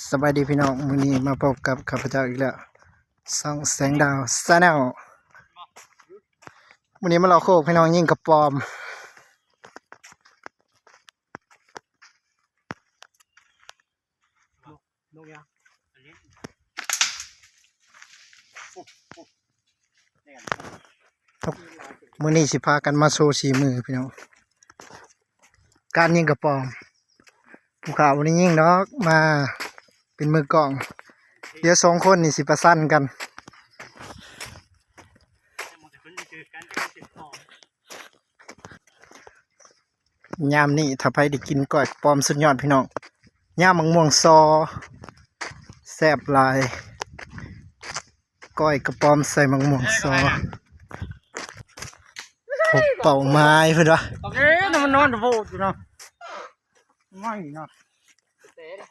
สบายดีพี่น้องมื้อนี้มาพบกับข้าพเจ้าอีกแล้วส่องแสงดาวซาแนลมื้อนี้มาเราโคกพี่น้องยิงกระปอมนกยังมื้อนี้สิพากันมาโชว์สีมือพี่น้องการยิงกระปอมผู้ข่าววันนี้ยิงดอกมา เป็นมือกลอง เดี๋ยวสองคนนี่สิประสันกัน ยามนี้ถ้าไปได้กินก้อยปอมสุดยอดพี่น้องย่ามมังม่วงซอแซ่บลาย ก้อยกระปอมใส่มังม่วงซอพบเป่าไม้เพื่อนวะโอเคนั่นมันนอนโวดอยู่เนาะไม่เนาะเตะดิ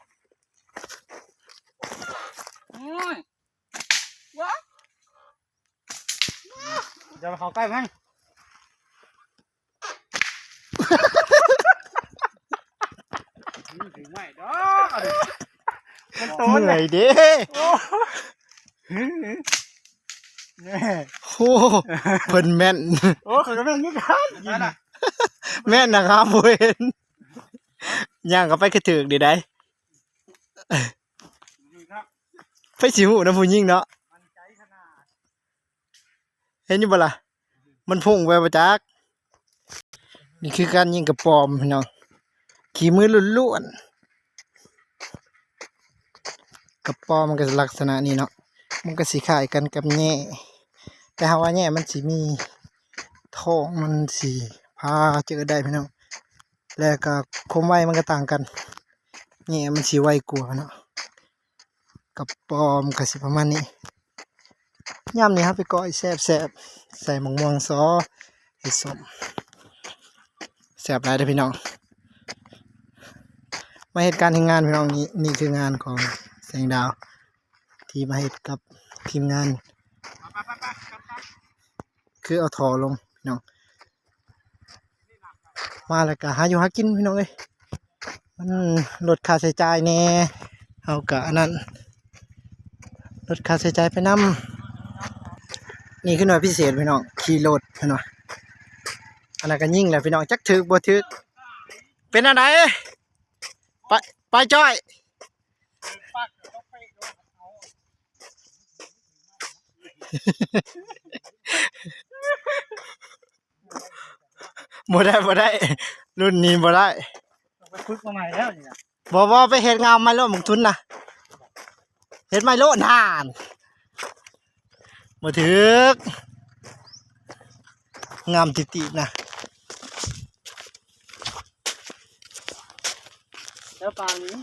โอ้ยวะ จะมาเข้าใกล้ไหมถึงไม่ดอกมันโตเหเลนื่อยยเด้โอ้เนี่ยโอ้เพิ่นแม่น โอ้เขาจะเป็นยังไงยิงแม่นนะครับเว้นย่างก็ไปกระถึกดีได้ครับไปสิหูนะผู้หญิงเนาะมันใจขนาด เห็นอยู่บ่ล่ะมันพุ่งไปประจักนี่คือการยิงกระปอมพี่น้องขี่มือล้วนๆกระปอมมันก็ลักษณะนี้เนาะมันก็สิคล้ายกันกับแง่แต่หาว่าแง่มันสิมีท้องมันสิพาเจอได้พี่น้องแล้วก็คมไวมันก็ต่างกันแง่มันสิไวกว่าเนาะกระปอมก็สิประมาณนี้ ย่ำนี้ครับไปก้อยแซ่บใส่หมงม่วงซอเห็ดสมแซบหลายเด้อพี่น้อง มาเหตุการณ์ที่งานพี่น้องนี้นี่คืองานของแสงดาว ที่มาเหตุกับทีมงาน คือเอาถอลงพี่น้อง มาแล้วก็หาอยู่หากินพี่น้องเอ้ยมันลดค่าใช้จ่ายแน่เอากะอันนั้นลดค่าใช้จ่ายไปนำ นี่คือหน่วยพิเศษพี่น้องขี่รถพี่น้องอันนั้นก็ยิ่งแหละพี่น้องจักถึกบ่ถึกเป็นอะไรไปไปจ้อยปักก็ไปเอาบ่ได้บ่ได้ รุ่นนี้บ่ได้ไปฝึกมาใหม่แล้วนี่นะบ่บ่ไปเฮ็ดงามไม้โลดหมกทุนนะเฮ็ดไม้โลดนาน บ่ถึก งามติตินะแล้วปลานี้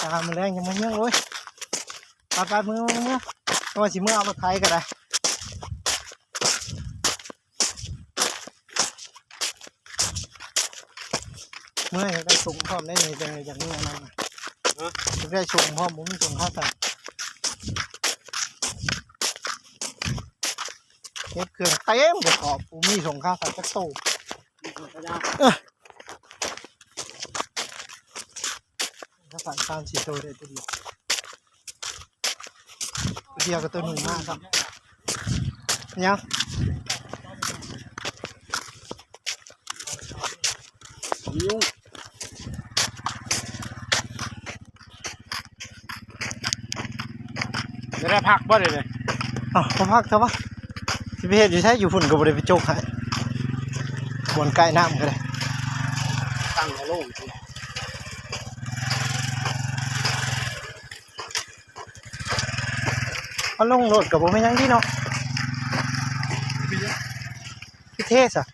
ตามมาแรงยังมาเมืองเลยปาไปมือมือมือเอาว่าสิมือเอามาไทยก็ได้เมื่อได้ส่งพร้อมได้เลยจังเลยจากนี้นั่นนะจะได้ส่งพร้อมผมมีส่งข้าวใส่เก็บเครื่องเต็มกระสอบผมมีส่งข้าวใส่กระโตกกระยาข้าวใส่ตามสีโตได้ตัวเดียวตัวเดียวกับตัวหนึ่งมากครับยังยุ่งจะได้พักบ่เลยเลยอ๋อมาพักเถอะวะ สิไปเฮ็ดอยู่ใช่อยู่ฝุ่นก็บ่ได้ไปโจกให้บนใกล้น้ำก็ได้ตั้งในโลกเอาลงรถกับผมไม่ยังดีเนาะพี่เทศอะ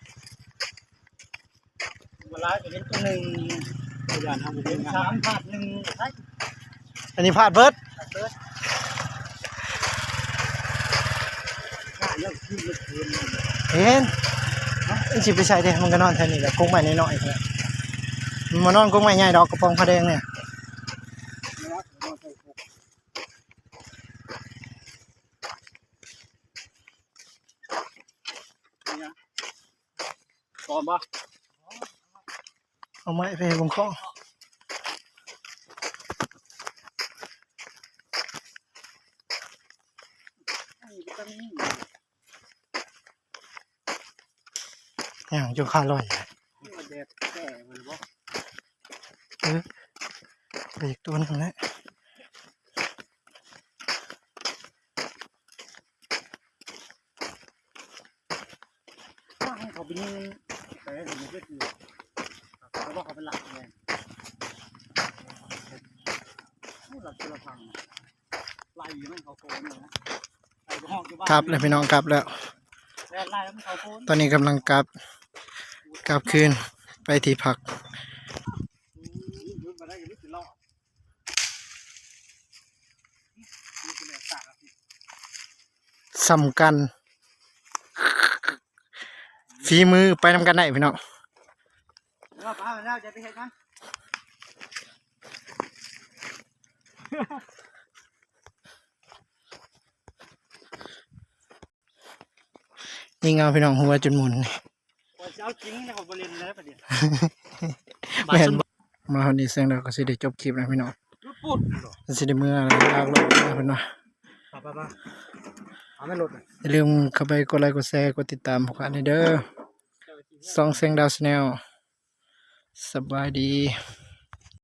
เวลาจะเห็นตัวหนึ่งตัวอย่างทำเป็นสามพันหนึ่งใช่อันนี้พลาดเบิดค่าเรื่อ เห็นอีชิไปใช่เด้มันก็นอนแถวนี้แหละกุ้งใหม่นหน่อยๆมันมานอนกุ้งใหม่ใหญ่ดอกกระปองพระแดงเนี่ยตอนปะเอาไม้ไปบงข้อ ย่างจงค่าลอยที่ว่าแดดแก่หรือบ่เออไปอีกตัวหนึงแล้วว่าให้เขาไปยิงแต่ถึงก็คือเขาบอกเขาเป็นหลักเลยผู้หลักจุลพังไล่มันเขาโกนเลยนะไล่ไปห้องอยู่บ้านกลับแล้วพี่น้องกลับแล้วแล่ไล่แล้วมันเขาโกนตอนนี้กำลังกลับ กลับคืนไปที่พักสำกัญฝีมือไปทำกันไหนพี่น้องนี่เงาพี่น้องหัวจุนหมุนนี่ เอาจริงนะเขาบริเวณแล้วประเดี๋ยวแม่นบ่มาวันนี้เสียงเราก็สิได้จบคลิปนะพี่น้องรุดปุ๊ดก็สิได้เมื่อแล้วลากลงนะเพิ่นว่าป้าป้าป้าเอาไม่หลุดเลยอย่าลืมเข้าไปกดไลค์กดแชร์กดติดตามพวกกันเด้อซองเสียงดาวชาแนลสบายดี